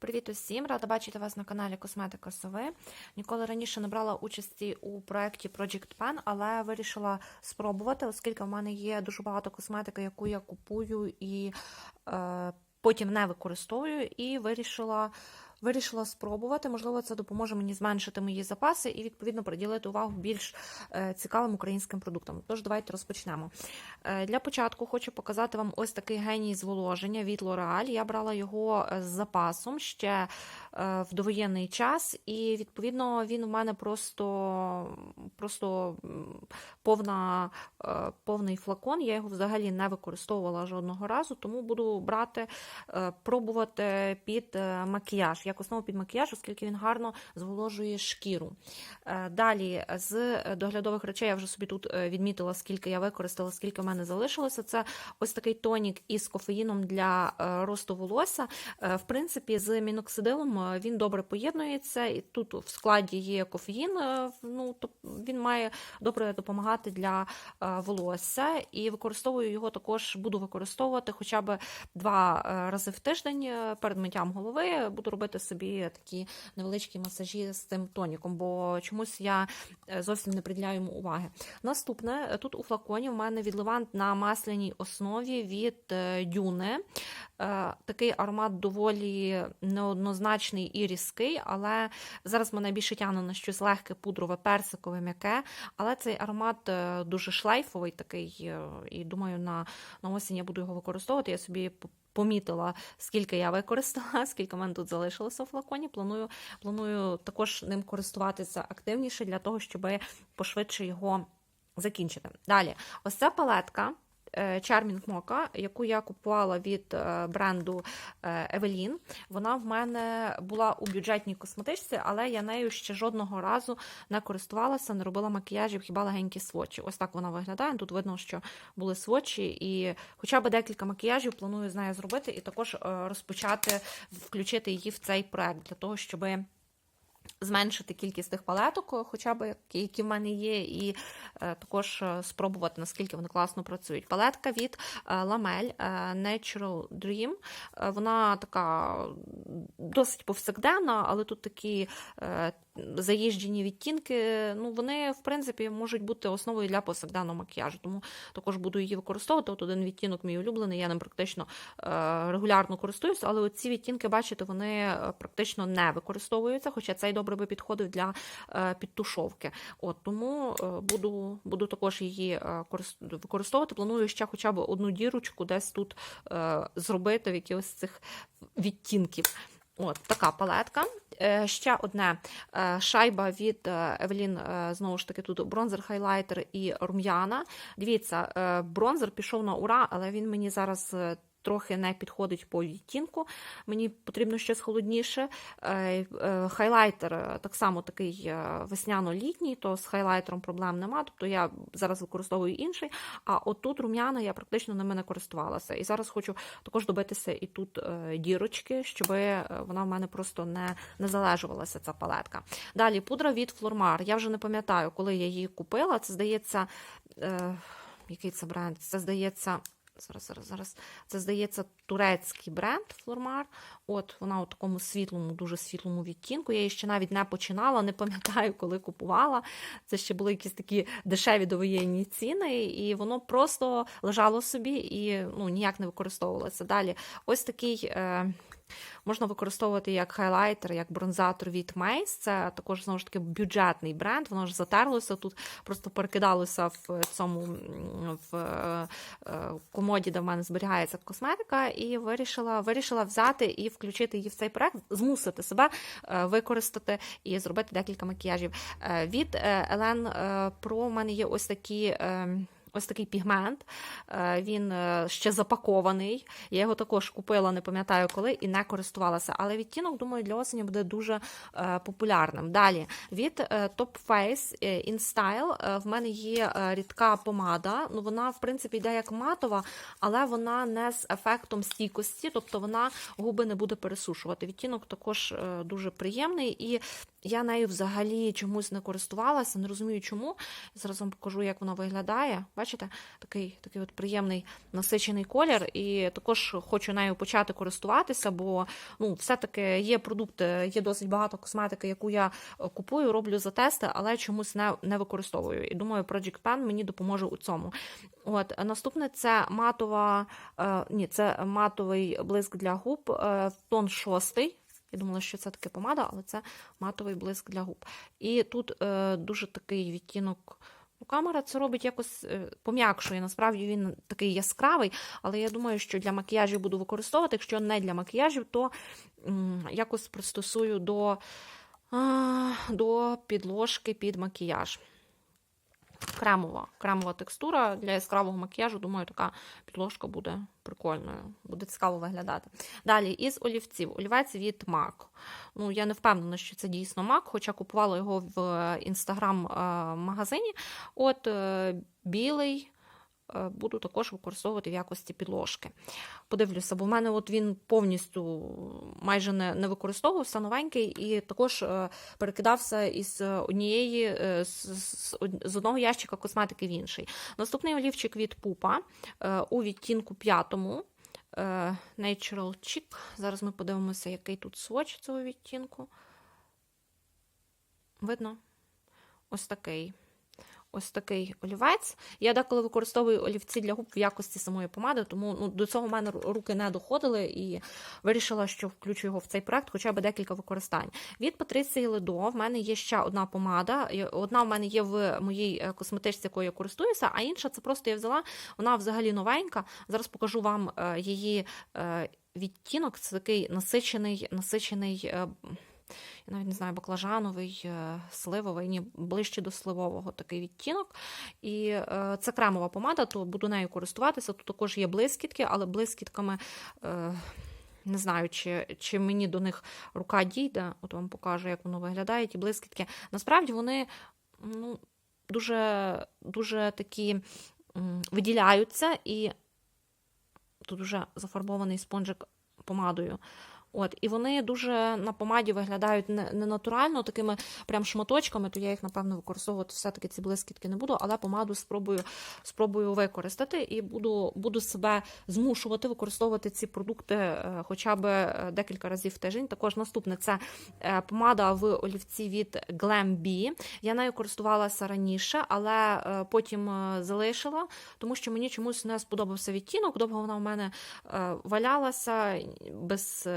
Привіт усім! Рада бачити вас на каналі Косметика Сови. Ніколи раніше не брала участі у проєкті Project Pen, але вирішила спробувати, оскільки в мене є дуже багато косметики, яку я купую і е, потім не використовую, і вирішила. Вирішила спробувати, можливо, це допоможе мені зменшити мої запаси і відповідно приділити увагу більш е, цікавим українським продуктам. Тож давайте розпочнемо. Е, Для початку хочу показати вам ось такий геній зволоження від L'Oreal. Я брала його е, з запасом ще в довоєнний час, і відповідно він у мене просто, просто повна, повний флакон. Я його взагалі не використовувала жодного разу, тому буду брати, пробувати під макіяж, як основу під макіяж, оскільки він гарно зволожує шкіру. Е, Далі з доглядових речей я вже собі тут е, відмітила, скільки я використала, скільки в мене залишилося. Це ось такий тонік із кофеїном для е, росту волосся. В принципі, з міноксидилом він добре поєднується, і тут в складі є кофеїн. Ну, він має добре допомагати для волосся. І використовую його також, буду використовувати хоча б два рази в тиждень перед миттям голови. Буду робити собі такі невеличкі масажі з цим тоніком, бо чомусь я е, зовсім не приділяю йому уваги. Наступне, тут у флаконі в мене відливант на масляній основі від е, Дюни. Е, Такий аромат доволі неоднозначний і різкий, але зараз мене більше тягне на щось легке, пудрове, персикове, м'яке. Але цей аромат дуже шлейфовий такий, і думаю, на, на осінь я буду його використовувати. Я собі помітила, скільки я використала, скільки в мене тут залишилося у флаконі. Планую, планую також ним користуватися активніше для того, щоб пошвидше його закінчити. Далі, ось ця палетка. Е, Charming Mocha, яку я купувала від е, бренду е, Evelyn. Вона в мене була у бюджетній косметичці, але я нею ще жодного разу не користувалася, не робила макіяжів, хіба легенькі свочі. Ось так вона виглядає. Тут видно, що були свочі, і хоча б декілька макіяжів планую з нею зробити, і також е, розпочати включити її в цей проект для того, щоби зменшити кількість тих палеток, хоча б які- в мене є, і е, також е, спробувати, наскільки вони класно працюють. Палетка від Ламель е, Natural Dream. Е, Вона така досить повсякденна, але тут такі е, заїжджені відтінки. Ну, вони, в принципі, можуть бути основою для повсякденного макіяжу, тому також буду її використовувати. От один відтінок мій улюблений, я ним практично е, регулярно користуюся, але ці відтінки, бачите, вони е, практично не використовуються, хоча цей добре би підходив для е, підтушовки. От тому буду, буду також її використовувати. Планую ще хоча б одну дірочку десь тут зробити в якихось цих відтінків. От така палетка. Е, Ще одне е, шайба від е, Евелін, знову ж таки, тут бронзер, хайлайтер і рум'яна. Дивіться, бронзер пішов на ура, але він мені зараз. Трохи не підходить по відтінку. Мені потрібно щось холодніше. Е, е, Хайлайтер е, так само такий весняно-літній, то з хайлайтером проблем нема. Тобто я зараз використовую інший. А отут рум'яна я практично ними не користувалася. І зараз хочу також добитися і тут дірочки, щоб вона в мене просто не, не залежувалася, ця палетка. Далі пудра від Flormar. Я вже не пам'ятаю, коли я її купила. Це здається, який це бренд? Це здається. Зараз, зараз, зараз. Це здається турецький бренд Флормар. От вона у такому світлому, дуже світлому відтінку. Я її ще навіть не починала, не пам'ятаю, коли купувала. Це ще були якісь такі дешеві довоєнні ціни, і воно просто лежало собі і ну, ніяк не використовувалося. Далі, ось такий. Е... Можна використовувати як хайлайтер, як бронзатор від Mace. Це також знову ж таки бюджетний бренд. Воно ж затерлося тут, просто перекидалося в цьому в е, е, комоді, де в мене зберігається косметика, і вирішила, вирішила взяти і включити її в цей проект, змусити себе е, використати і зробити декілька макіяжів. Від Елен Pro в мене є ось такі. Ось такий пігмент, Е, він е, ще запакований. Я його також купила, не пам'ятаю коли, і не користувалася. Але відтінок, думаю, для осені буде дуже е, популярним. Далі від Top Face In Style в мене є рідка помада. Ну, вона, в принципі, йде як матова, але вона не з ефектом стійкості, тобто вона губи не буде пересушувати. Відтінок також дуже приємний, і я нею взагалі чомусь не користувалася, не розумію чому. Зараз вам покажу, як вона виглядає. Бачите? Бачите, такий такий от приємний насичений колір. І також хочу нею почати користуватися, бо ну, все-таки є продукти, є досить багато косметики, яку я е, купую, роблю за тести, але чомусь не, не використовую. І думаю, Project Pen мені допоможе у цьому. От Наступне це матова, е, ні, це матовий блиск для губ, е, тон шостий. Я думала, що це таке помада, але це матовий блиск для губ. І тут е, дуже такий відтінок. Ну, Камера це робить якось е, пом'якшує. Насправді він такий яскравий, але я думаю, що для макіяжів буду використовувати. Якщо не для макіяжів, то якось пристосую до, до підложки під макіяж. Кремова кремова текстура для яскравого макіяжу, думаю, така підложка буде прикольною, буде цікаво виглядати. Далі, із олівців. Олівець від MAC. Ну, Я не впевнена, що це дійсно MAC, хоча купувала його в інстаграм-магазині. От е, білий. Е, Буду також використовувати в якості підложки. Подивлюся, бо в мене от він повністю майже не не використовувався новенький, і також е, перекидався із однієї е, з, з, одного ящика косметики в інший. Наступний олівчик від Пупа у відтінку п'ятому. Natural Chic. Зараз ми подивимося, який тут своч цього відтінку. Видно? Ось такий. Ось такий олівець. Я деколи використовую олівці для губ в якості самої помади, тому ну, до цього в мене руки не доходили і вирішила, що включу його в цей проект, хоча б декілька використань. Від Патриції Ледо в мене є ще одна помада. Одна в мене є в моїй е, косметичці, якою я користуюся, а інша це просто я взяла, вона взагалі новенька. Зараз покажу вам е, її е, відтінок. Це такий насичений, насичений. Я навіть не знаю, баклажановий, е, сливовий, ні, ближче до сливового такий відтінок. І е, це кремова помада, то буду нею користуватися. Тут також є блискітки, але блискітками. Е, не знаю, чи чи мені до них рука дійде, от вам покажу, як воно виглядає, ті блискітки. Насправді вони ну, дуже дуже такі виділяються, і тут вже зафарбований спонжик помадою. От, І вони дуже на помаді виглядають не, натурально, такими прям шматочками, то я їх, напевно, використовувати все-таки ці блискітки не буду, але помаду спробую спробую використати і буду буду себе змушувати використовувати ці продукти е, хоча б е, декілька разів в тиждень. Також наступне це е, помада в олівці від Glam B. Я нею користувалася раніше, але потім залишила, тому що мені чомусь не сподобався відтінок. Довго вона в мене валялася без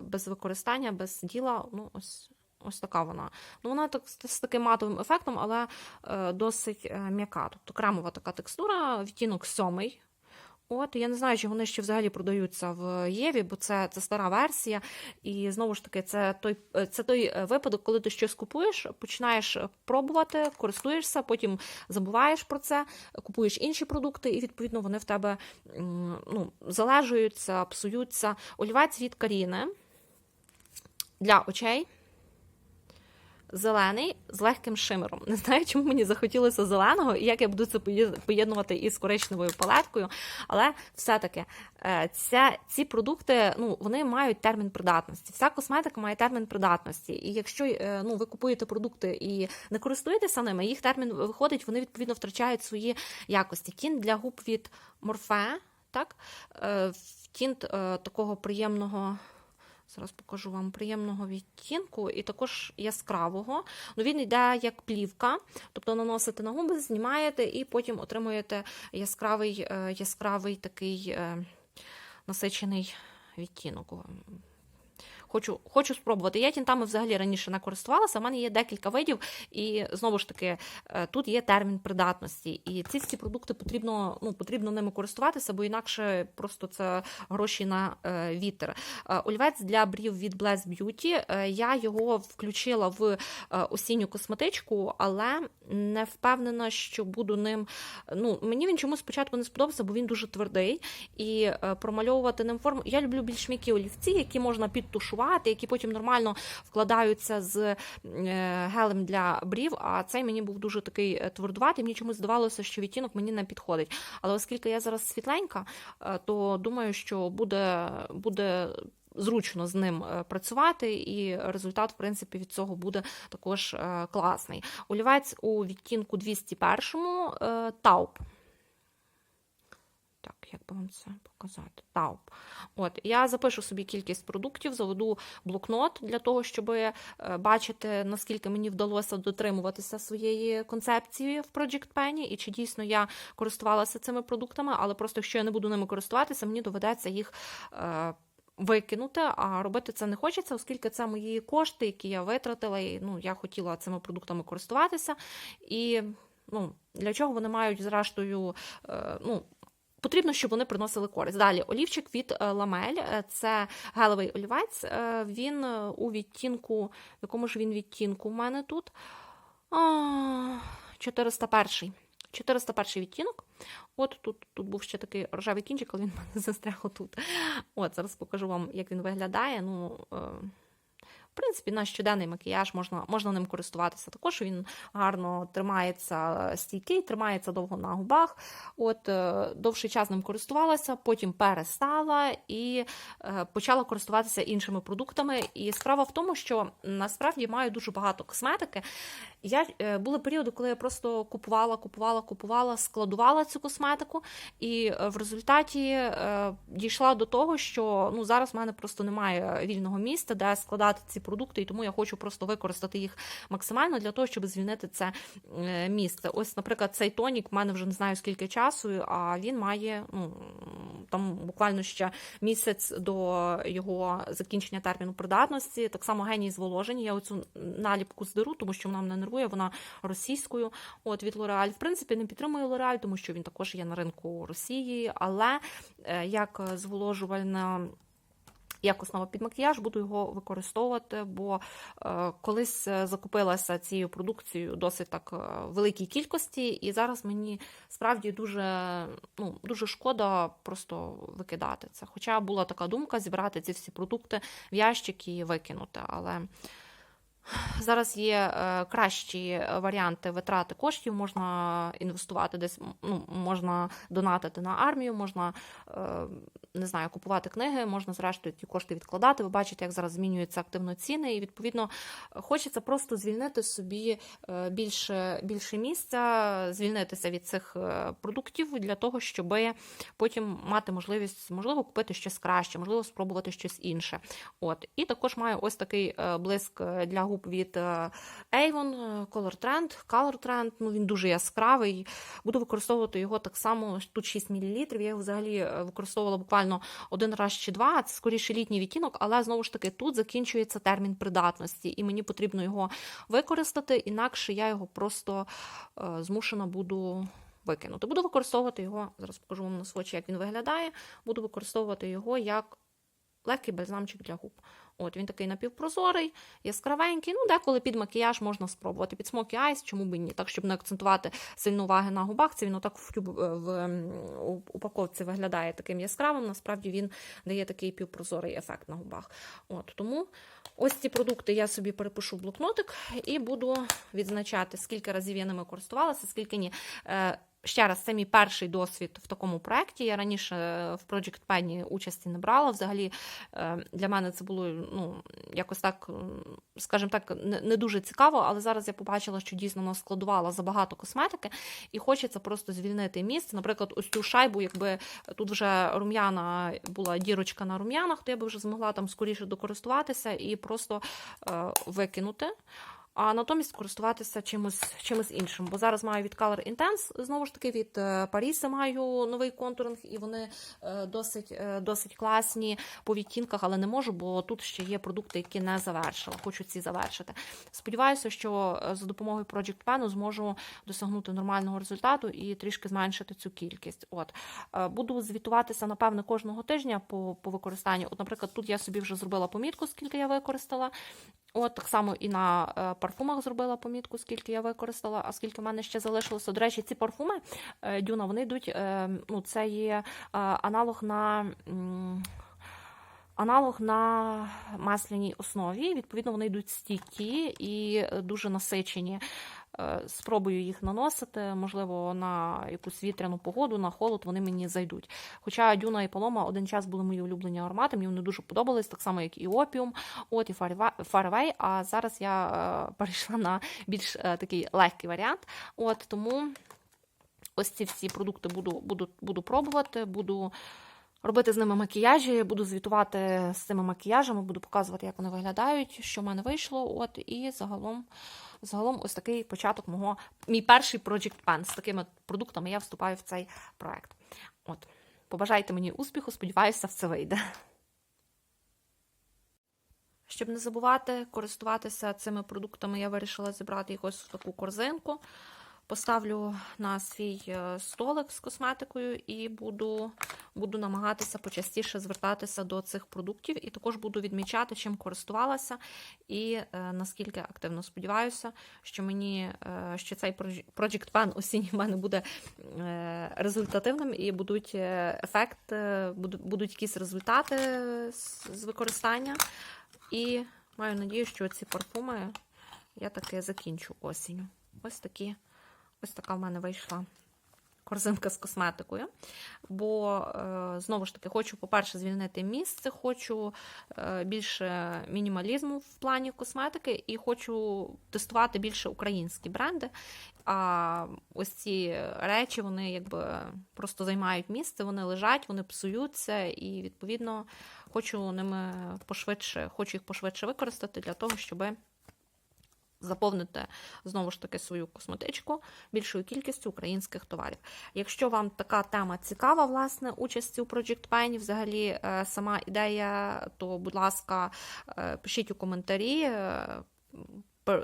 без використання, без діла. Ну, ось ось така вона. Ну, Вона так, з таким матовим ефектом, але е, досить е, м'яка. Тобто кремова така текстура, відтінок сьомий. От, я не знаю, чи вони ще взагалі продаються в Єві, бо це це стара версія. І знову ж таки, це той це той е, випадок, коли ти щось купуєш, починаєш пробувати, користуєшся, потім забуваєш про це, купуєш інші продукти, і відповідно вони в тебе ну, залежуються, псуються. Олівець від Каріни для очей зелений з легким шимером. Не знаю, чому мені захотілося зеленого і як я буду це поєднувати із коричневою палеткою. Але все-таки е, ці продукти ну, вони мають термін придатності. Вся косметика має термін придатності. І якщо е, ну, ви купуєте продукти і не користуєтеся ними, їх термін виходить, вони відповідно втрачають свої якості. Тінь для губ від морфе, так? Е, тінт такого приємного. Зараз покажу вам приємного відтінку і також яскравого. Ну, Він йде як плівка, тобто наносите на губи, знімаєте і потім отримуєте яскравий е, яскравий такий е, насичений відтінок. Хочу хочу спробувати. Я тінтами взагалі раніше не користувалася. У мене є декілька видів, і знову ж таки, е, тут є термін придатності. І ці всі продукти потрібно ну, потрібно ними користуватися, бо інакше просто це гроші на е, вітер. Е, олівець для брів від Bless Beauty. Я його включила в осінню косметичку, але не впевнена, що буду ним. Ну, Мені він чомусь спочатку не сподобався, бо він дуже твердий. І промальовувати ним форму. Я люблю більш м'які олівці, які можна підтушувати препарати, які потім нормально вкладаються з е, гелем для брів. А цей мені був дуже такий е, твердуватий. Мені чомусь здавалося, що відтінок мені не підходить. Але оскільки я зараз світленька, е, то думаю, що буде буде. Зручно з ним працювати, і результат, в принципі, від цього буде також класний. Олівець у відтінку 201 тауп. Як би вам це показати? Тауп. От, я запишу собі кількість продуктів, заведу блокнот для того, щоб е, бачити, наскільки мені вдалося дотримуватися своєї концепції в Project Penny, і чи дійсно я користувалася цими продуктами, але просто якщо я не буду ними користуватися, мені доведеться їх. Е, Викинути, а робити це не хочеться, оскільки це мої кошти, які я витратила, і ну я хотіла цими продуктами користуватися. І ну, для чого вони мають, зрештою, е, ну, Потрібно, щоб вони приносили користь. Далі олівчик від е, ламель, е, це гелевий олівець. е, Він у відтінку, в якому ж він відтінку у мене тут? 401. 401 відтінок. От тут тут був ще такий рожевий кінчик, але він в мене застряг отут. От, зараз покажу вам, як він виглядає. Ну, в принципі, наш щоденний макіяж можна можна ним користуватися. Також він гарно тримається стійкий, тримається довго на губах. От е, довший час ним користувалася, потім перестала і е, почала користуватися іншими продуктами. І справа в тому, що насправді маю дуже багато косметики. Я е, були періоди, коли я просто купувала, купувала, купувала, складувала цю косметику, і в результаті дійшла до того, що ну зараз в мене просто немає вільного місця, де складати ці продукти, і тому я хочу просто використати їх максимально для того, щоб звільнити це е, місце. Ось, наприклад, цей тонік в мене вже не знаю скільки часу, а він має ну, там буквально ще місяць до його закінчення терміну придатності. Так само геній зволоження. Я оцю наліпку здеру, тому що вона мене нервує, вона російською. От від L'Oreal. В принципі, не підтримую L'Oreal, тому що він також є на ринку Росії, але е, як зволожувальна як основа під макіяж, буду його використовувати, бо е, колись е, закупилася цією продукцією досить так е, великій кількості, і зараз мені справді дуже ну, дуже шкода просто викидати це. Хоча була така думка зібрати ці всі продукти в ящик і викинути. але... Зараз є е, кращі варіанти витрати коштів, можна інвестувати десь, ну, можна донатити на армію, можна е, не знаю, купувати книги, можна, зрештою, ті кошти відкладати. Ви бачите, як зараз змінюються активно ціни, і відповідно хочеться просто звільнити собі е, більше більше місця, звільнитися від цих продуктів для того, щоб потім мати можливість, можливо, купити щось краще, можливо, спробувати щось інше. От і також маю ось такий блиск для губ від е, Avon, е, Color Trend, Color Trend, ну він дуже яскравий. Буду використовувати його так само, тут 6 мл. Я його взагалі е, використовувала буквально один раз чи два. Це скоріше літній відтінок, але знову ж таки тут закінчується термін придатності, і мені потрібно його використати, інакше я його просто змушена буду. Викинути. Буду використовувати його, зараз покажу вам на свочі, як він виглядає. Буду використовувати його як легкий бальзамчик для губ. От Він такий напівпрозорий, яскравенький. Ну, деколи під макіяж можна спробувати. Під смокі айс, чому б ні? Так, щоб не акцентувати сильну уваги на губах. Це він отак в, в упаковці виглядає таким яскравим. Насправді він дає такий півпрозорий ефект на губах. От Тому ось ці продукти я собі перепишу в блокнотик і буду відзначати, скільки разів я ними користувалася, скільки ні. Е, Ще раз, це мій перший досвід в такому проєкті. Я раніше в Project Penny участі не брала. Взагалі е, для мене це було ну, якось так, скажімо так, не дуже цікаво, але зараз я побачила, що дійсно вона складувала забагато косметики, і хочеться просто звільнити місце. Наприклад, ось цю шайбу, якби тут вже рум'яна була дірочка на рум'янах, то я би вже змогла там скоріше докористуватися і просто е, викинути а натомість користуватися чимось чимось іншим. Бо зараз маю від Color Intense, знову ж таки, від е, Паріса маю новий контуринг, і вони е, досить е, досить класні по відтінках, але не можу, бо тут ще є продукти, які не завершила. Хочу ці завершити. Сподіваюся, що за допомогою Project Pen зможу досягнути нормального результату і трішки зменшити цю кількість. От Буду звітуватися, напевне, кожного тижня по по використанню. От, Наприклад, тут я собі вже зробила помітку, скільки я використала. От Так само і на е, парфумах зробила помітку, скільки я використала, а скільки в мене ще залишилося. До речі, ці парфуми е, Дюна, вони йдуть, е, ну, це є аналог на. Аналог на масляній основі, відповідно, вони йдуть стійкі і дуже насичені. Е, спробую їх наносити, можливо, на якусь вітряну погоду, на холод вони мені зайдуть. Хоча Дюна і Палома один час були мої улюблені аромати, мені вони дуже подобались, так само, як і Опіум, от і Faraway, А зараз я е, перейшла на більш е, такий легкий варіант. От Тому ось ці всі продукти буду, буду, буду пробувати, буду робити з ними макіяжі, буду звітувати з цими макіяжами, буду показувати, як вони виглядають, що в мене вийшло. От, і загалом, загалом ось такий початок мого, мій перший Project Pen. З такими продуктами я вступаю в цей проект. От, побажайте мені успіху, сподіваюся, все вийде. Щоб не забувати користуватися цими продуктами, я вирішила зібрати якось таку корзинку. Поставлю на свій е, столик з косметикою і буду, буду намагатися почастіше звертатися до цих продуктів. І також буду відмічати, чим користувалася, і е, наскільки активно сподіваюся, що мені е, що цей Project Pen осінній в мене буде е, результативним і будуть е, ефект, е, будуть якісь результати з, з використання. І маю надію, що ці парфуми я таки закінчу осінню. Ось такі. Ось така в мене вийшла корзинка з косметикою. Бо, е, знову ж таки, хочу, по-перше, звільнити місце, хочу е, більше мінімалізму в плані косметики, і хочу тестувати більше українські бренди. А ось ці речі, вони якби просто займають місце, вони лежать, вони псуються, і, відповідно, хочу ними пошвидше, хочу їх пошвидше використати для того, щоби заповнити знову ж таки свою косметичку більшою кількістю українських товарів. Якщо вам така тема цікава, власне, участі у Project Pain, взагалі е, сама ідея, то, будь ласка, е, пишіть у коментарі. е,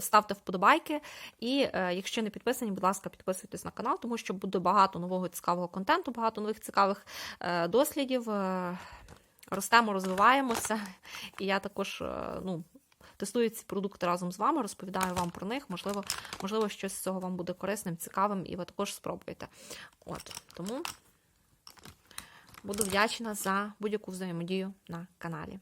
Ставте вподобайки, і е, якщо не підписані, будь ласка, підписуйтесь на канал, тому що буде багато нового цікавого контенту, багато нових цікавих е, дослідів. Е, ростемо, розвиваємося, і я також е, ну, тестую ці продукти разом з вами, розповідаю вам про них. Можливо, можливо, щось з цього вам буде корисним, цікавим, і ви також спробуєте. От тому буду вдячна за будь-яку взаємодію на каналі.